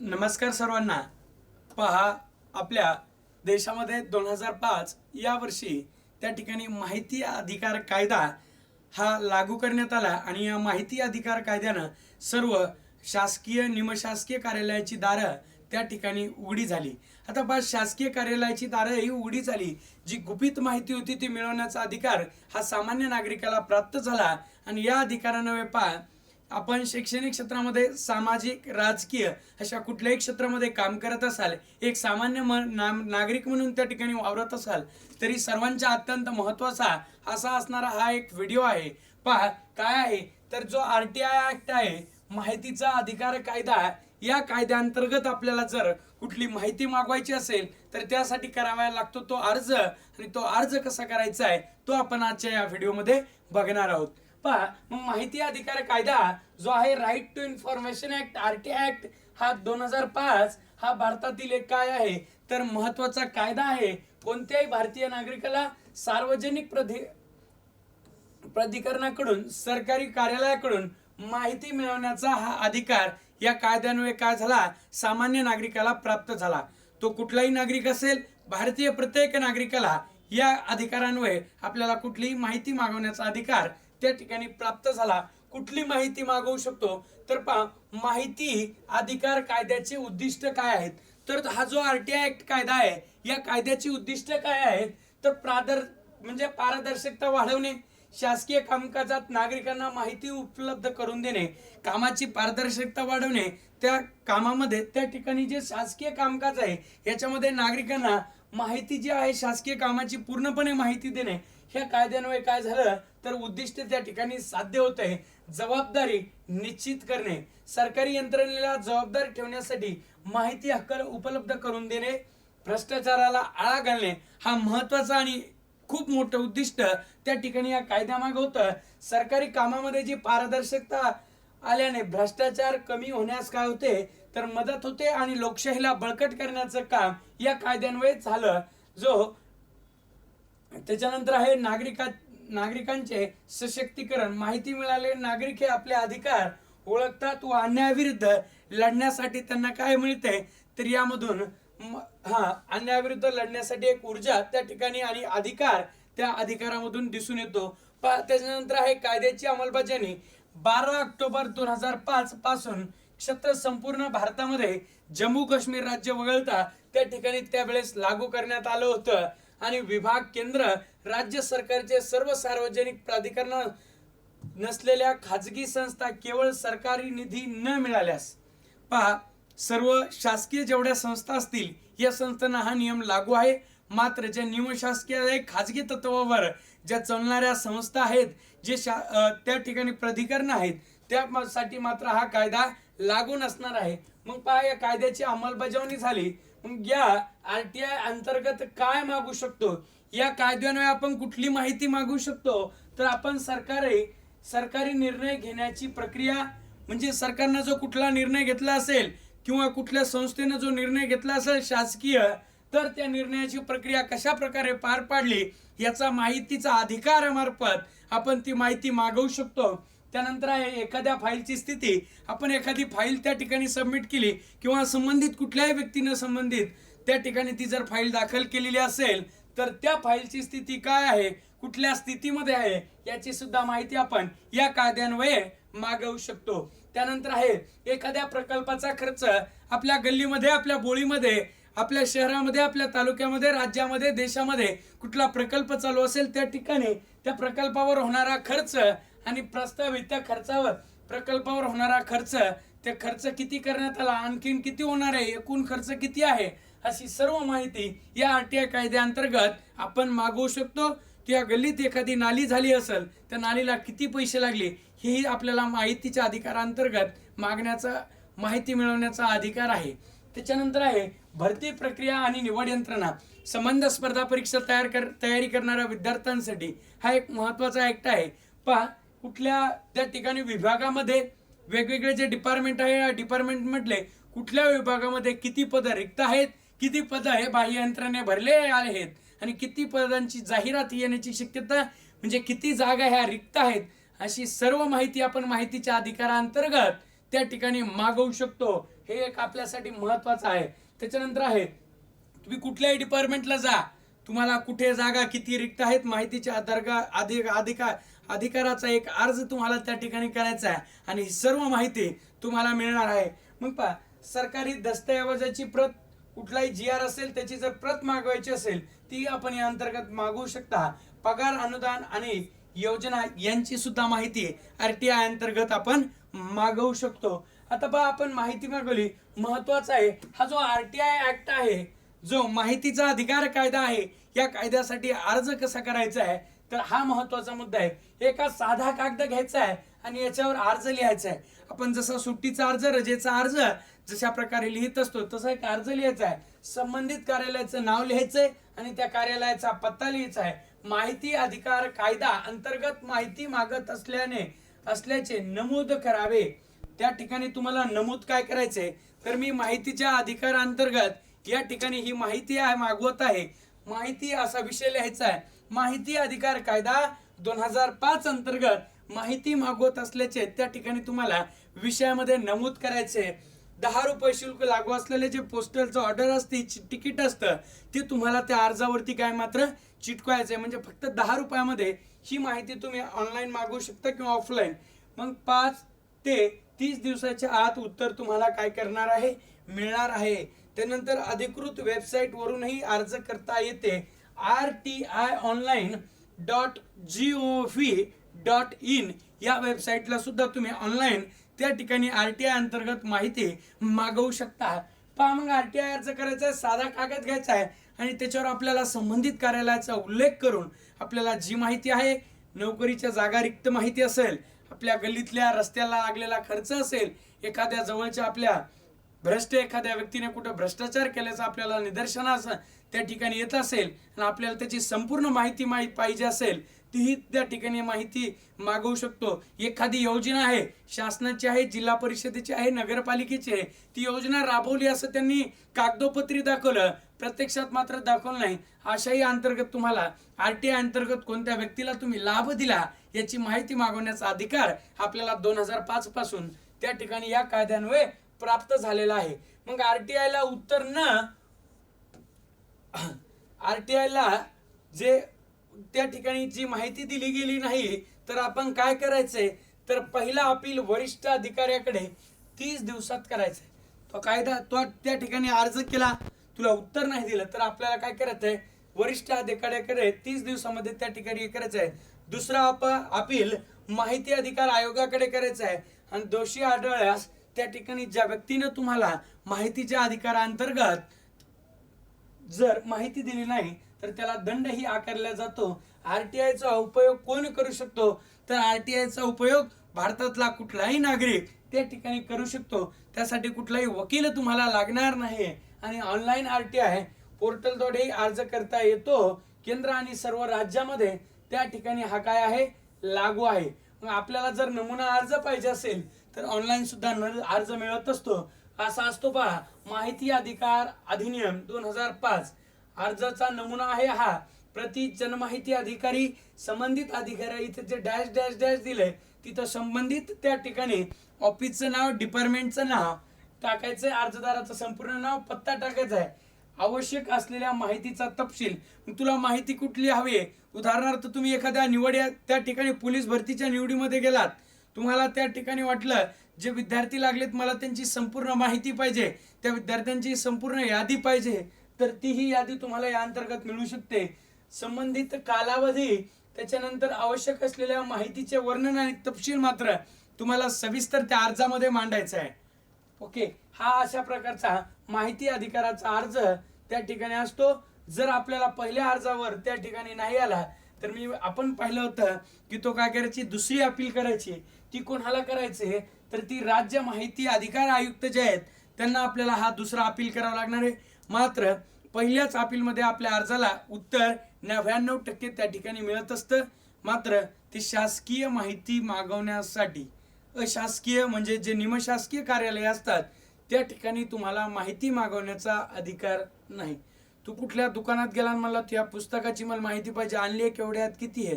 नमस्कार सर्वांना. पहा आपल्या देशामध्ये दोन हजार पाच या वर्षी त्या ठिकाणी माहिती अधिकार कायदा हा लागू करण्यात आला आणि या माहिती अधिकार कायद्यानं सर्व शासकीय निमशासकीय कार्यालयाची दारं त्या ठिकाणी उघडी झाली. आता पहा शासकीय कार्यालयाची दारं ही उघडी झाली. जी गुपित माहिती होती ती मिळवण्याचा अधिकार हा सामान्य नागरिकाला प्राप्त झाला. आणि या अधिकारानं पहा आपण शैक्षणिक क्षेत्रामध्ये सामाजिक राजकीय अशा कुठल्याही क्षेत्रामध्ये काम करत असाल एक सामान्य म- ना नागरिक म्हणून त्या ठिकाणी वावरत असाल तरी सर्वांच्या अत्यंत महत्त्वाचा असा असणारा हा एक व्हिडिओ आहे. पहा काय आहे? तर जो आर टी आय ऍक्ट आहे माहितीचा अधिकार कायदा या कायद्याअंतर्गत आपल्याला जर कुठली माहिती मागवायची असेल तर त्यासाठी करावा लागतो तो अर्ज आणि तो अर्ज कसा करायचा आहे तो आपण आजच्या या व्हिडिओमध्ये बघणार आहोत. पहा मग माहिती अधिकार कायदा जो आहे right to information act RT act हा दोन हजार पाच हा भारतातील एक काय आहे? तर महत्त्वाचा कायदा आहे कोणत्याही भारतीय नागरिकाला सार्वजनिक प्रधि प्राधिकरणाकडून सरकारी कार्यालयाकडून माहिती मिळवण्याचा हा अधिकार या कायद्यान्वये काय झाला? सामान्य नागरिकाला प्राप्त झाला. तो कुठलाही नागरिक असेल भारतीय प्रत्येक नागरिकाला या अधिकारान्वये आपल्याला कुठलीही माहिती मागवण्याचा अधिकार त्या ठिकाणी प्राप्त झाला. कुठली माहिती मागवू शकतो? तर पहा माहिती अधिकार कायद्याचे उद्दिष्ट काय आहेत? तर हा जो आर टी आय ऍक्ट कायदा आहे या कायद्याची उद्दिष्ट काय आहेत? तर प्रादर म्हणजे पारदर्शकता वाढवणे शासकीय कामकाजात नागरिकांना माहिती उपलब्ध करून देणे कामाची पारदर्शकता वाढवणे त्या कामामध्ये त्या ठिकाणी जे शासकीय कामकाज आहे याच्यामध्ये नागरिकांना माहिती जी आहे शासकीय कामाची पूर्णपणे माहिती देणे ह्या कायद्यान्वये काय झालं तर उद्दिष्ट त्या ठिकाणी साध्य होत आहे. जबाबदारी निश्चित करणे. सरकारी यंत्रणेला जबाबदारी ठेवण्यासाठी माहिती हक्क उपलब्ध करून देणे भ्रष्टाचाराला आळा घालणे हा महत्त्वाचा आणि खूप मोठं उद्दिष्ट त्या ठिकाणी या कायद्यामागे होतं. सरकारी कामामध्ये जी पारदर्शकता आल्याने भ्रष्टाचार कमी होण्यास काय होते तर मदत होते आणि लोकशाहीला बळकट करण्याचं काम या कायद्यान्वये झालं. जो त्याच्यानंतर आहे नागरिका नागरिकांचे सशक्तीकरण. माहिती मिळाले नागरिक हे आपले अधिकार ओळखतात व अन्यायाविरुद्ध लढण्यासाठी त्यांना काय मिळते? तर यामधून हा अन्यायाविरुद्ध लढण्यासाठी एक ऊर्जा त्या ठिकाणी आणि अधिकार त्या अधिकारामधून दिसून येतो. त्याच्यानंतर आहे कायद्याची अंमलबजावणी. बारा ऑक्टोबर दोन हजार पाच पासून क्षेत्र संपूर्ण भारतामध्ये जम्मू काश्मीर राज्य वगळता त्या ठिकाणी त्यावेळेस लागू करण्यात आलं होतं. आणि विभाग केंद्र राज्य सरकारचे सर्व सार्वजनिक प्राधिकरण नसलेल्या खाजगी संस्था केवळ सरकारी निधी न मिळाल्यास पहा सर्व शासकीय जेवढ्या संस्था असतील या संस्थांना हा नियम लागू आहे. मात्र ज्या निमशासकीय खाजगी तत्वावर ज्या चालणाऱ्या संस्था आहेत जे शा त्या ठिकाणी प्राधिकरण आहेत त्यासाठी मात्र हा कायदा लागू नसणार आहे. मग पहा या कायद्याची अंमलबजावणी झाली. मग या आर टी आय अंतर्गत काय मागू शकतो? या कायद्यान्वये आपण कुठली माहिती मागू शकतो? तर आपण सरकारी सरकारी निर्णय घेण्याची प्रक्रिया म्हणजे सरकारनं जो कुठला निर्णय घेतला असेल किंवा कुठल्या संस्थेनं जो निर्णय घेतला असेल शासकीय तर त्या निर्णयाची प्रक्रिया कशा प्रकारे पार पाडली याचा माहितीचा अधिकारामार्फत आपण ती माहिती मागवू शकतो. त्यानंतर आहे एखाद्या फाईलची स्थिती. आपण एखादी फाईल त्या ठिकाणी सबमिट केली किंवा संबंधित कुठल्याही व्यक्तीनं संबंधित त्या ठिकाणी ती जर फाईल दाखल केलेली असेल तर त्या फाईलची स्थिती काय आहे? कुठल्या स्थितीमध्ये आहे? याची सुद्धा माहिती आपण या कायद्यान्वये मागवू शकतो. त्यानंतर आहे एखाद्या प्रकल्पाचा खर्च आपल्या गल्लीमध्ये आपल्या बोळीमध्ये आपल्या शहरामध्ये आपल्या तालुक्यामध्ये राज्यामध्ये देशामध्ये कुठला प्रकल्प चालू असेल त्या ठिकाणी त्या प्रकल्पावर होणारा खर्च आणि प्रस्तावित त्या खर्चावर प्रकल्पावर होणारा खर्च ते खर्च किती करण्यात आला आणखीन किती होणार आहे एकूण खर्च किती आहे अशी सर्व माहिती या आर टी आय कायद्याअंतर्गत आपण मागवू शकतो. किंवा गल्लीत एखादी नाली झाली असेल त्या नालीला किती पैसे लागले हेही आपल्याला माहितीच्या अधिकारांतर्गत मागण्याचा माहिती मिळवण्याचा अधिकार आहे. त्याच्यानंतर आहे भरती प्रक्रिया आणि निवड यंत्रणा. संबंध स्पर्धा परीक्षा तयार कर तयारी करणाऱ्या विद्यार्थ्यांसाठी हा एक महत्त्वाचा ॲक्ट आहे. पहा कुठल्या त्या ठिकाणी विभागामध्ये वेगवेगळे जे डिपार्टमेंट आहे या डिपार्टमेंट मधले कुठल्या विभागामध्ये किती पदं रिक्त आहेत किती पदं हे बाह्य यंत्राने भरले आहेत आणि किती पदांची जाहिरात येण्याची शक्यता म्हणजे किती जागा ह्या रिक्त आहेत अशी सर्व माहिती आपण माहितीच्या अधिकारांतर्गत त्या ठिकाणी मागवू शकतो. हे एक आपल्यासाठी महत्वाचं आहे. त्याच्यानंतर आहे तुम्ही कुठल्याही डिपार्टमेंटला जा. तुम्हाला कुठे जागा किती रिक्त आहेत माहितीच्या आधार अधिकार अधिकाराचा एक अर्ज तुम्हाला त्या ठिकाणी करायचा आहे आणि ही सर्व माहिती तुम्हाला मिळणार आहे. मग पहा सरकारी दस्तऐवजाची प्रत कुठलाही जी आर असेल त्याची जर प्रत मागवायची असेल ती आपण या अंतर्गत मागवू शकता. पगार अनुदान आणि योजना यांची सुद्धा माहिती आर टी आय अंतर्गत आपण मागवू शकतो. आता पहा आपण माहिती मागवली. महत्त्वाचा आहे हा जो आर टी आय ऍक्ट आहे जो माहितीचा अधिकार कायदा आहे या कायद्यासाठी अर्ज कसा करायचा आहे तर हा महत्त्वाचा मुद्दा आहे. एका साधा कागद घ्यायचा आहे आणि याच्यावर अर्ज लिहायचा आहे. आपण जसा सुट्टीचा अर्ज रजेचा अर्ज जशा प्रकारे लिहित असतो तसा एक अर्ज लिहायचा आहे. संबंधित कार्यालयाचं नाव लिहायचंय आणि त्या कार्यालयाचा पत्ता लिहायचा आहे. माहिती अधिकार कायदा अंतर्गत माहिती मागत असल्याने असल्याचे नमूद करावे. त्या ठिकाणी तुम्हाला नमूद काय करायचंय तर मी माहितीच्या अधिकारांतर्गत या ठिकाणी ही माहिती आहे मागवत आहे. माहिती असा विषय लिहायचा आहे. माहिती अधिकार कायदा दोन हजार पाच अंतर्गत माहिती मागवत असल्याचे त्या ठिकाणी तुम्हाला विषयामध्ये नमूद करायचे. दहा रुपये शुल्क लागू असलेले जे पोस्टलचं ऑर्डर असते चि- तिकीट असतं ते तुम्हाला त्या अर्जावरती काय मात्र चिटकवायचं आहे. म्हणजे फक्त दहा रुपयामध्ये ही माहिती तुम्ही ऑनलाईन मागवू शकता किंवा ऑफलाईन मग पाच ते तीस दिवसाच्या आत उत्तर तुम्हाला काय करणार आहे? मिळणार आहे. त्यानंतर अधिकृत वेबसाईटवरूनही अर्ज करता येते. R T I online dot G O V dot in या वेबसाईटला सुद्धा तुम्ही ऑनलाईन त्या ठिकाणी आर टी आय अंतर्गत माहिती मागवू शकता. पहा मग आर टी आय अर्ज करायचा आहे साधा कागद घ्यायचा आहे आणि त्याच्यावर आपल्याला संबंधित कार्यालयाचा उल्लेख करून आपल्याला जी माहिती आहे नोकरीच्या जागा रिक्त माहिती असेल आपल्या गल्लीतल्या रस्त्याला लागलेला खर्च असेल एखाद्या जवळच्या आपल्या भ्रष्ट एखाद्या व्यक्तीने कुठं भ्रष्टाचार केल्याचं आपल्याला निदर्शनास त्या ठिकाणी येत असेल आणि आपल्याला त्याची संपूर्ण माहिती माहीत पाहिजे असेल तीही त्या ठिकाणी माहिती मागवू शकतो. एखादी योजना आहे शासनाची आहे जिल्हा परिषदेची आहे नगरपालिकेची आहे ती योजना राबवली असं त्यांनी कागदोपत्री दाखवलं प्रत्यक्षात मात्र दाखवलं नाही. अशाही अंतर्गत तुम्हाला आर टी आय अंतर्गत कोणत्या व्यक्तीला तुम्ही लाभ दिला याची माहिती मागवण्याचा अधिकार आपल्याला दोन हजार पाच पासून त्या ठिकाणी या कायद्यान्वये प्राप्त झालेला आहे. मग आरटीआय ला उत्तर न आर टी आयला जे त्या ठिकाणी जी माहिती दिली गेली नाही तर आपण काय करायचंय? तर पहिला अपील वरिष्ठ अधिकाऱ्याकडे तीस दिवसात करायचंय. तो कायदा तो त्या ठिकाणी अर्ज केला तुला उत्तर नाही दिलं तर आपल्याला काय करायचंय? वरिष्ठ अधिकाऱ्याकडे तीस दिवसामध्ये त्या ठिकाणी हे करायचं आहे दुसरा अप अपील माहिती अधिकार आयोगाकडे करायचं आहे आणि दोषी आढळल्यास त्या ठिकाणी ज्या व्यक्तीनं तुम्हाला माहितीच्या अधिकारांतर्गत जर माहिती दिली नाही तर त्याला दंडही आकारला जातो. आरटीआयचा उपयोग कोण करू शकतो? तर आरटीआयचा उपयोग भारतातला कुठलाही नागरिक त्या ठिकाणी करू शकतो. त्यासाठी कुठलाही वकील तुम्हाला लागणार नाही. आणि ऑनलाईन आर टी आय पोर्टलद्वारेही अर्ज करता येतो. केंद्र आणि सर्व राज्यामध्ये त्या ठिकाणी हा काय आहे? लागू आहे. मग आपल्याला जर नमुना अर्ज पाहिजे असेल तर ऑनलाईन सुद्धा अर्ज मिळत असतो. असा असतो पहा. माहिती अधिकार अधिनियम दोन हजार पाच. अर्जाचा नमुना आहे हा. प्रति जनमाहिती अधिकारी संबंधित अधिकारी इथे जे डॅश डॅश डॅश दिलंय तिथं संबंधित त्या ठिकाणी ऑफिसचं नाव डिपार्टमेंटचं नाव टाकायचंय अर्जदाराचं संपूर्ण नाव पत्ता टाकायचा आहे आवश्यक असलेल्या माहितीचा तपशील. तुला माहिती कुठली हवी आहे? उदाहरणार्थ तुम्ही एखाद्या निवड या- त्या ठिकाणी पोलीस भरतीच्या निवडीमध्ये गेलात. तुम्हाला त्या ठिकाणी वाटलं जे विद्यार्थी लागलेत मला त्यांची संपूर्ण माहिती पाहिजे. त्या विद्यार्थ्यांची संपूर्ण यादी पाहिजे. तर तीही यादी तुम्हाला या अंतर्गत मिळू शकते. संबंधित कालावधी त्याच्यानंतर आवश्यक असलेल्या माहितीचे वर्णन आणि तपशील मात्र तुम्हाला सविस्तर त्या अर्जामध्ये मांडायचा आहे. ओके हा अशा प्रकारचा माहिती अधिकाराचा अर्ज त्या ठिकाणी असतो. जर आपल्याला पहिल्या अर्जावर त्या ठिकाणी नाही आला तर मी आपण पाहिलं होतं की तो काय करायची? दुसरी अपील करायची. ती कोणाला करायचे? तर ती राज्य माहिती अधिकार आयुक्त जे आहेत त्यांना आपल्याला हा दुसरा अपील करावा लागणार आहे. मात्र पहिल्याच अपीलमध्ये आपल्या अर्जाला उत्तर नव्याण्णव टक्के त्या ठिकाणी मिळत असतं. मात्र ती शासकीय माहिती मागवण्यासाठी अशासकीय म्हणजे जे निमशासकीय कार्यालय असतात त्या ठिकाणी तुम्हाला माहिती मागवण्याचा अधिकार नाही. तू कुठल्या दुकानात गेला मला त्या पुस्तकाची मला माहिती पाहिजे आणली आहे केवढ्यात किती आहे?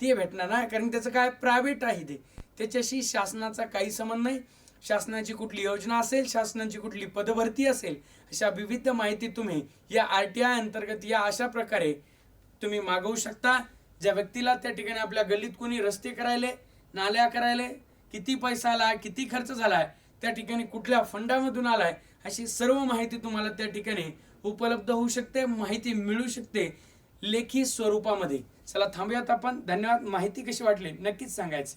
ते भेटणार ना कारण त्याचं काय? प्रायव्हेट आहे ते. त्याच्याशी शासनाचा काही संबंध नाही. शासनाची कुठली योजना असेल शासनाची कुठली पदभरती असेल अशा विविध माहिती तुम्ही या आर टी आय अंतर्गत या अशा प्रकारे तुम्ही मागवू शकता. ज्या व्यक्तीला त्या ठिकाणी आपल्या गल्लीत कोणी रस्ते करायले नाल्या करायले किती पैसा आला किती खर्च झालाय त्या ठिकाणी कुठल्या फंडामधून आलाय अशी सर्व माहिती तुम्हाला त्या ठिकाणी उपलब्ध होऊ शकते माहिती मिळू शकते लेखी स्वरूपामध्ये. चला थांबूयात आपण. धन्यवाद. माहिती कशी वाटली? नक्कीच सांगायची.